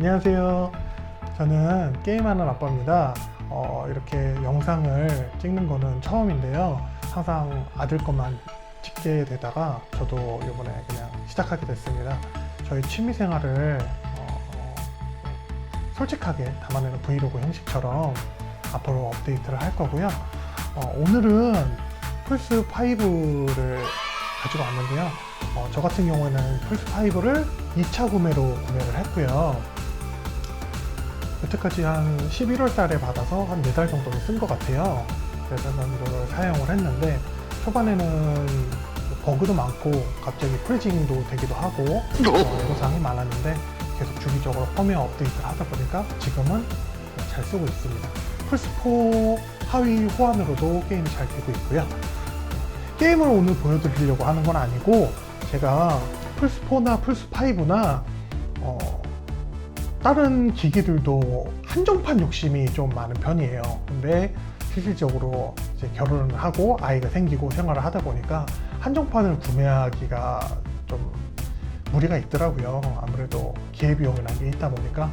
안녕하세요. 저는 게임하는 아빠입니다. 어, 이렇게 영상을 찍는 거는 처음인데요. 항상 아들 것만 찍게 되다가 저도 이번에 그냥 시작하게 됐습니다. 저희 취미 생활을 어, 어, 솔직하게 담아내는 브이로그 형식처럼 앞으로 업데이트를 할 거고요. 어, 오늘은 플스 5를 가지고 왔는데요. 어, 저 같은 경우에는 플스 5를 2차 구매로 구매를 했고요. 여태까지 한 11월 달에 받아서 한 4달 정도는 쓴 것 같아요. 그래서 이걸 사용을 했는데 초반에는 버그도 많고 갑자기 프리징도 되기도 하고 어, 애로사항이 많았는데 계속 주기적으로 펌웨어 업데이트를 하다 보니까 지금은 잘 쓰고 있습니다. 플스4 하위 호환으로도 게임이 잘 되고 있고요. 게임을 오늘 보여드리려고 하는 건 아니고 제가 플스4나 플스5나 어, 다른 기기들도 한정판 욕심이 좀 많은 편이에요. 근데 실질적으로 이제 결혼을 하고 아이가 생기고 생활을 하다 보니까 한정판을 구매하기가 좀 무리가 있더라고요. 아무래도 기회비용이라는 게 있다 보니까.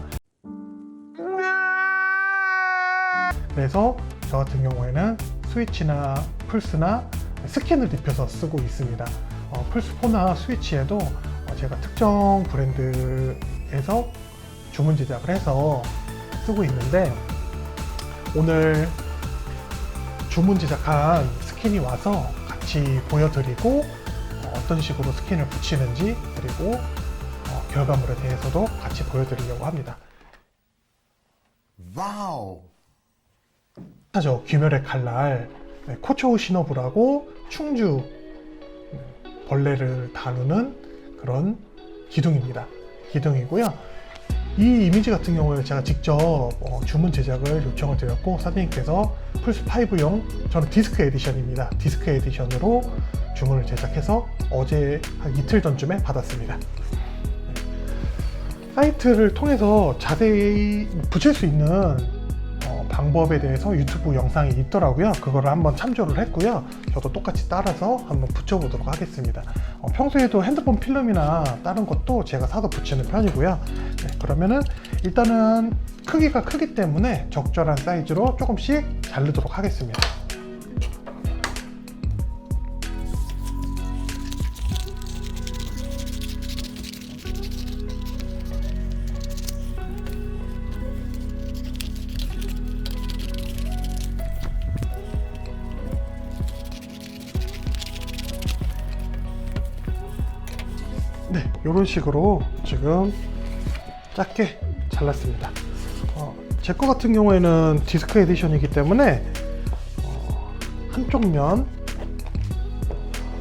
그래서 저 같은 경우에는 스위치나 플스나 스킨을 입혀서 쓰고 있습니다. 어, 플스4나 스위치에도 어, 제가 특정 브랜드에서 주문 제작을 해서 쓰고 있는데 오늘 주문 제작한 스킨이 와서 같이 보여드리고 어, 어떤 식으로 스킨을 붙이는지 그리고 어, 결과물에 대해서도 같이 보여드리려고 합니다. 와우. 하죠. 귀멸의 칼날 네, 코초 시노부라고 충주 음, 벌레를 다루는 그런 기둥입니다. 기둥이고요. 이 이미지 같은 경우에 제가 직접 어, 주문 제작을 요청을 드렸고 사장님께서 플스5용 저는 디스크 에디션입니다. 디스크 에디션으로 주문을 제작해서 어제 한 이틀 전쯤에 받았습니다. 사이트를 통해서 자세히 붙일 수 있는 어, 방법에 대해서 유튜브 영상이 있더라고요. 그거를 한번 참조를 했고요. 저도 똑같이 따라서 한번 붙여보도록 하겠습니다. 어, 평소에도 핸드폰 필름이나 다른 것도 제가 사서 붙이는 편이고요. 네, 그러면은 일단은 크기가 크기 때문에 적절한 사이즈로 조금씩 자르도록 하겠습니다. 이런 식으로 지금 작게 잘랐습니다. 어, 제거 같은 경우에는 디스크 에디션이기 때문에 어, 한쪽 면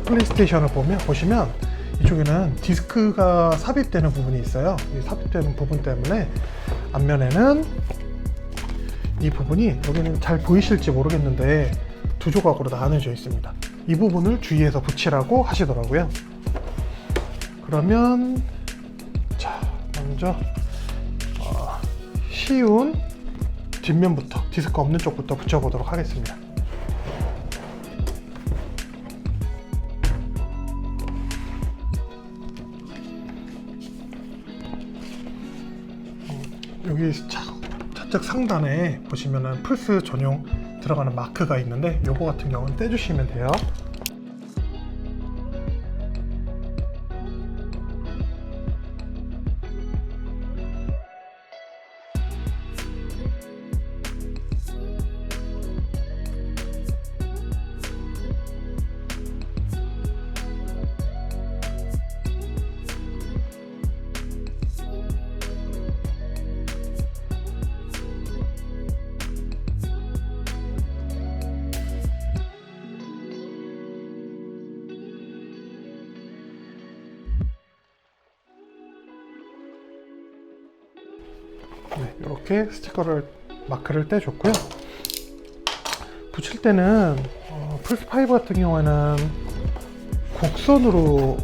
플레이스테이션을 보면 보시면 이쪽에는 디스크가 삽입되는 부분이 있어요. 이 삽입되는 부분 때문에 앞면에는 이 부분이 여기는 잘 보이실지 모르겠는데 두 조각으로 나눠져 있습니다. 이 부분을 주의해서 붙이라고 하시더라고요. 그러면 자 먼저 어, 쉬운 뒷면부터 디스크 없는 쪽부터 붙여보도록 하겠습니다. 어, 여기 차, 좌측 상단에 보시면은 플스 전용 들어가는 마크가 있는데 요거 같은 경우는 떼주시면 돼요. 이렇게 스티커를 마크를 떼줬고요. 붙일 때는 어, 플스5 같은 경우에는 곡선으로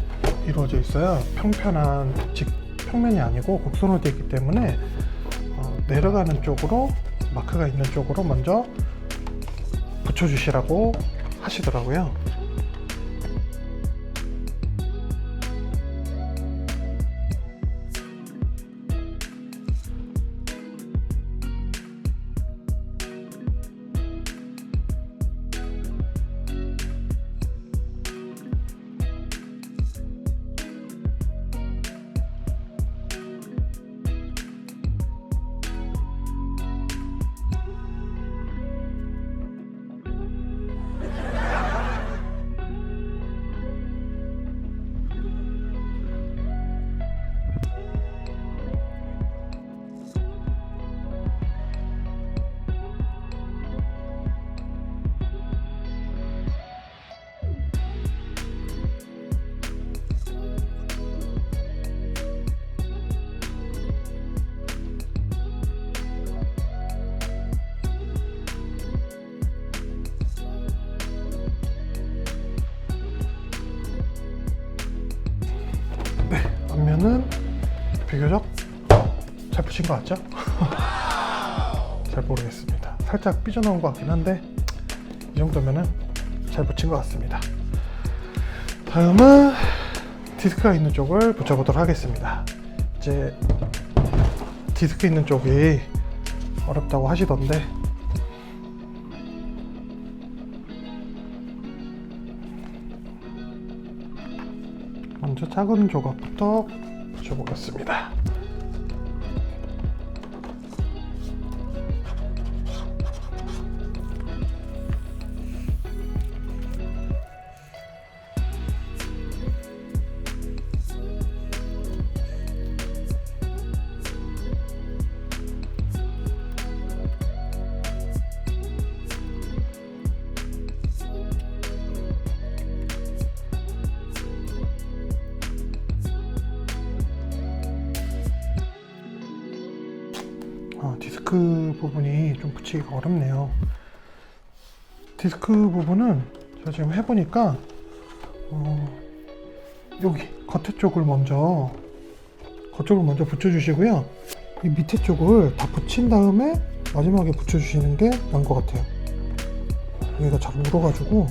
이루어져 있어요. 평편한 직 평면이 아니고 곡선으로 되어 있기 때문에 어, 내려가는 쪽으로 마크가 있는 쪽으로 먼저 붙여주시라고 하시더라고요. 비교적 잘 붙인 것 같죠? 잘 모르겠습니다. 살짝 삐져나온 것 같긴 한데 이 정도면은 잘 붙인 것 같습니다. 다음은 디스크가 있는 쪽을 붙여보도록 하겠습니다. 이제 디스크 있는 쪽이 어렵다고 하시던데 먼저 작은 조각부터 붙여보겠습니다. 디스크 부분이 좀 붙이기가 어렵네요. 디스크 부분은 제가 지금 해보니까 어, 여기 겉에 쪽을 먼저 겉쪽을 먼저 붙여주시고요. 이 밑에 쪽을 다 붙인 다음에 마지막에 붙여주시는 게 나은 것 같아요. 여기가 잘 울어가지고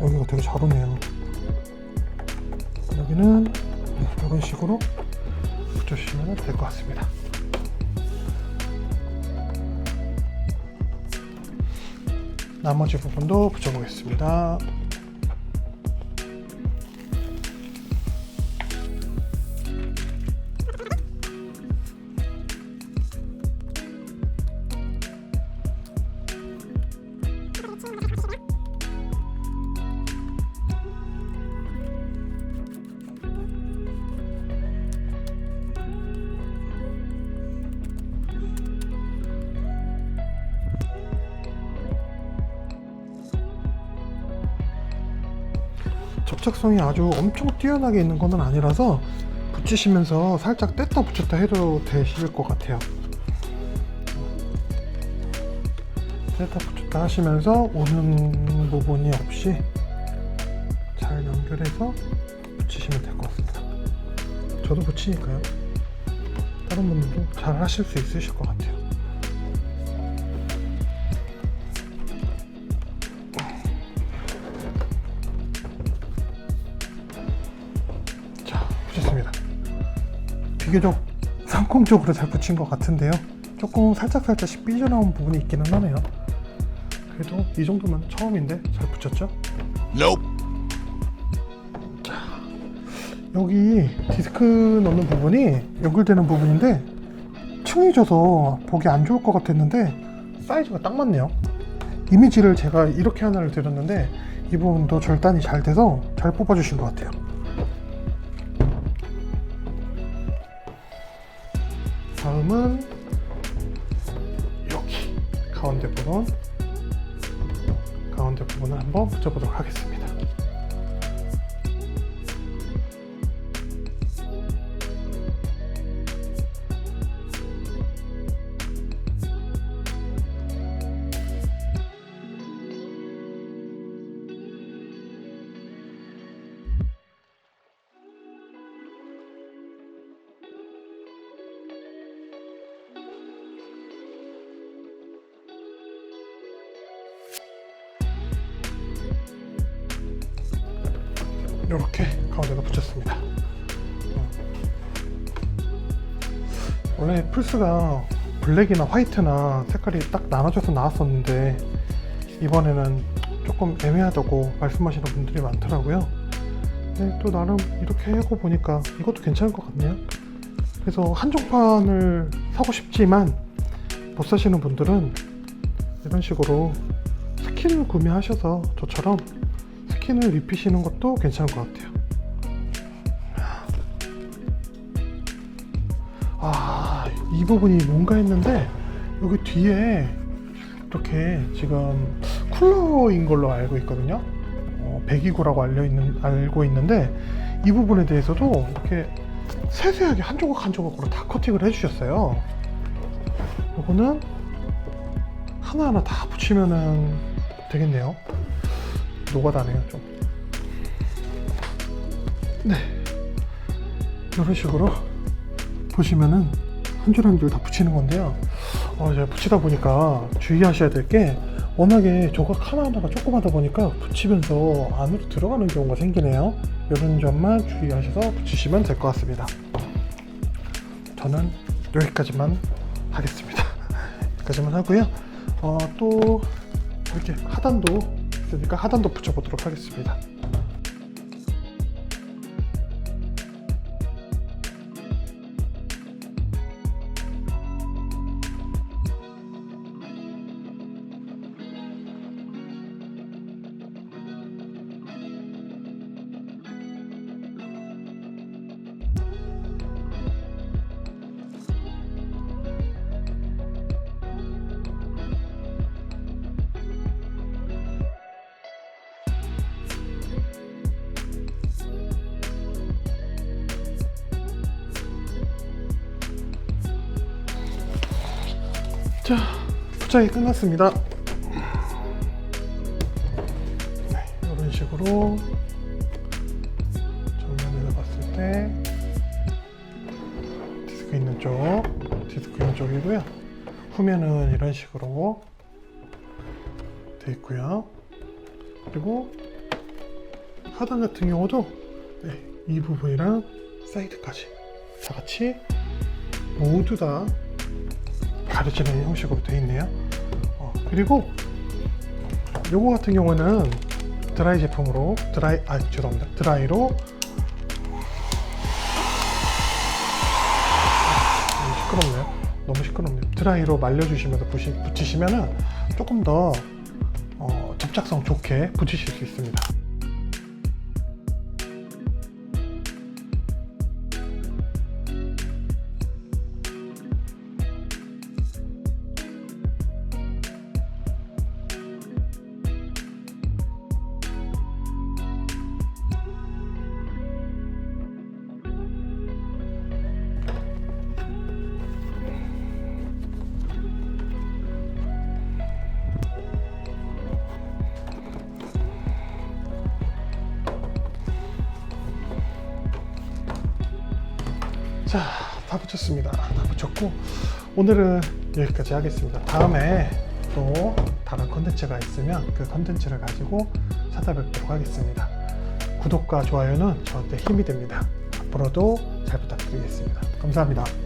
여기가 되게 잘 오네요. 여기는 네, 이런 식으로 붙여주시면 될 것 같습니다. 나머지 부분도 붙여보겠습니다. 접착성이 아주 엄청 뛰어나게 있는 것은 아니라서 붙이시면서 살짝 뗐다 붙였다 해도 되실 것 같아요. 뗐다 붙였다 하시면서 오는 부분이 없이 잘 연결해서 붙이시면 될 것 같습니다. 저도 붙이니까요. 다른 분들도 잘 하실 수 있으실 것 같아요. 비교적 상공적으로 잘 붙인 것 같은데요. 조금 살짝살짝씩 삐져나온 부분이 있기는 하네요. 그래도 이 정도면 처음인데 잘 붙였죠? 자, 여기 디스크 넣는 부분이 연결되는 부분인데 층이 져서 보기 안 좋을 것 같았는데 사이즈가 딱 맞네요. 이미지를 제가 이렇게 하나를 드렸는데 이 부분도 절단이 잘 돼서 잘 뽑아주신 것 같아요. 다음은 여기 가운데 부분 가운데 부분을 한번 붙여보도록 하겠습니다. 이렇게 가운데다 붙였습니다. 어. 원래 플스가 블랙이나 화이트나 색깔이 딱 나눠져서 나왔었는데 이번에는 조금 애매하다고 말씀하시는 분들이 많더라고요. 근데 또 나름 이렇게 하고 보니까 이것도 괜찮을 것 같네요. 그래서 한정판을 사고 싶지만 못 사시는 분들은 이런 식으로 스킨을 구매하셔서 저처럼 스킨을 입히시는 것도 괜찮을 것 같아요. 아, 이 부분이 뭔가 했는데 여기 뒤에 이렇게 지금 쿨러인 걸로 알고 있거든요. 어, 배기구라고 알려 있는 알고 있는데 이 부분에 대해서도 이렇게 세세하게 한 조각 한 조각으로 다 커팅을 해주셨어요. 이거는 하나하나 다 붙이면은 되겠네요. 노가다네요 좀. 네. 이런 식으로 보시면은 한 줄 한 줄 다 붙이는 건데요. 어, 제가 붙이다 보니까 주의하셔야 될 게 워낙에 조각 하나하나가 조그마다 보니까 붙이면서 안으로 들어가는 경우가 생기네요. 이런 점만 주의하셔서 붙이시면 될 것 같습니다. 저는 여기까지만 하겠습니다. 여기까지만 하고요. 어, 또 이렇게 하단도 있으니까 하단도 붙여보도록 하겠습니다. 자, 포장이 끝났습니다. 네, 이런 식으로 정면에서 봤을 때 디스크 있는 쪽, 디스크 있는 쪽이고요. 후면은 이런 식으로 돼 있고요. 그리고 하단 같은 경우도 네, 이 부분이랑 사이드까지 다 같이 모두 다 가려지는 형식으로 되어 있네요. 어, 그리고 요거 같은 경우는 드라이 제품으로 드라이 아 죄송합니다 드라이로 너무 시끄럽네요. 너무 시끄럽네요. 드라이로 말려주시면서 부시, 붙이시면은 조금 더 어, 접착성 좋게 붙이실 수 있습니다. 자, 다 붙였습니다. 다 붙였고 오늘은 여기까지 하겠습니다. 다음에 또 다른 컨텐츠가 있으면 그 컨텐츠를 가지고 찾아뵙도록 하겠습니다. 구독과 좋아요는 저한테 힘이 됩니다. 앞으로도 잘 부탁드리겠습니다. 감사합니다.